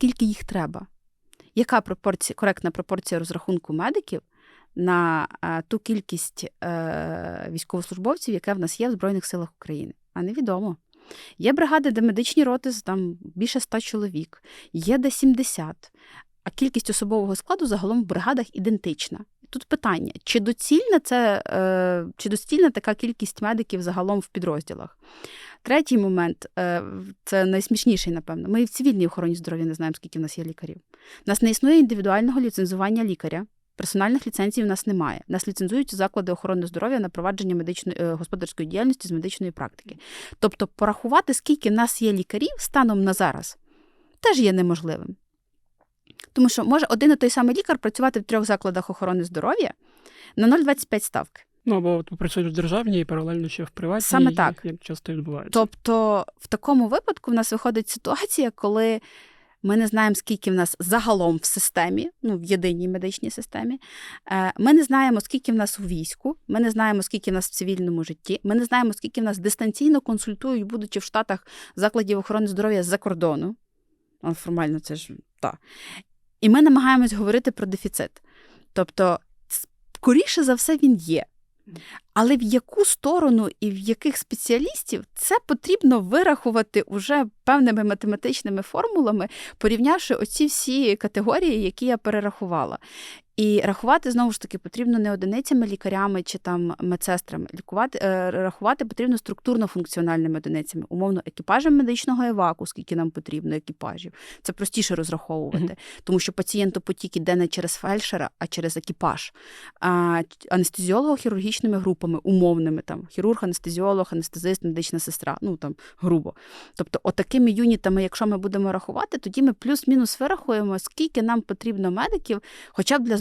скільки їх треба. Яка пропорція, коректна пропорція розрахунку медиків на е, ту кількість е, військовослужбовців, яка в нас є в Збройних силах України? А невідомо. Є бригади, де медичні роти там більше 100 чоловік, є де 70, а кількість особового складу загалом в бригадах ідентична. Тут питання: чи доцільна це, е, чи доцільна така кількість медиків загалом в підрозділах? Третій момент е, це найсмішніший, напевно. Ми в цивільній охороні здоров'я не знаємо, скільки в нас є лікарів. У нас не існує індивідуального ліцензування лікаря. Персональних ліцензій в нас немає. Нас ліцензують заклади охорони здоров'я на провадження медичної е, господарської діяльності з медичної практики. Тобто, порахувати, скільки в нас є лікарів станом на зараз, теж є неможливим. Тому що може один і той самий лікар працювати в трьох закладах охорони здоров'я на 0,25 ставки. Ну або працюють в державній і паралельно ще в приватній, Саме так. як часто відбувається. Тобто, в такому випадку в нас виходить ситуація, коли ми не знаємо, скільки в нас загалом в системі, ну в єдиній медичній системі. Е, Ми не знаємо, скільки в нас у війську, ми не знаємо, скільки в нас в цивільному житті. Ми не знаємо, скільки в нас дистанційно консультують, будучи в штатах закладів охорони здоров'я з-за кордону. Ну, формально це ж так. І ми намагаємось говорити про дефіцит. Тобто, скоріше за все, він є. Але в яку сторону і в яких спеціалістів це потрібно вирахувати уже певними математичними формулами, порівнявши оці всі категорії, які я перерахувала. І рахувати знову ж таки потрібно не одиницями лікарями чи там медсестрами. Лікувати е, рахувати потрібно структурно-функціональними одиницями, умовно, екіпажем медичного еваку, скільки нам потрібно екіпажів. Це простіше розраховувати, Мгм. тому що пацієнтопотік іде не через фельдшера, а через екіпаж. А анестезіолого-хірургічними групами, умовними там хірург, анестезіолог, анестезист, медична сестра, ну там грубо. Тобто, отакими юнітами, якщо ми будемо рахувати, тоді ми плюс-мінус вирахуємо, скільки нам потрібно медиків, хоча б для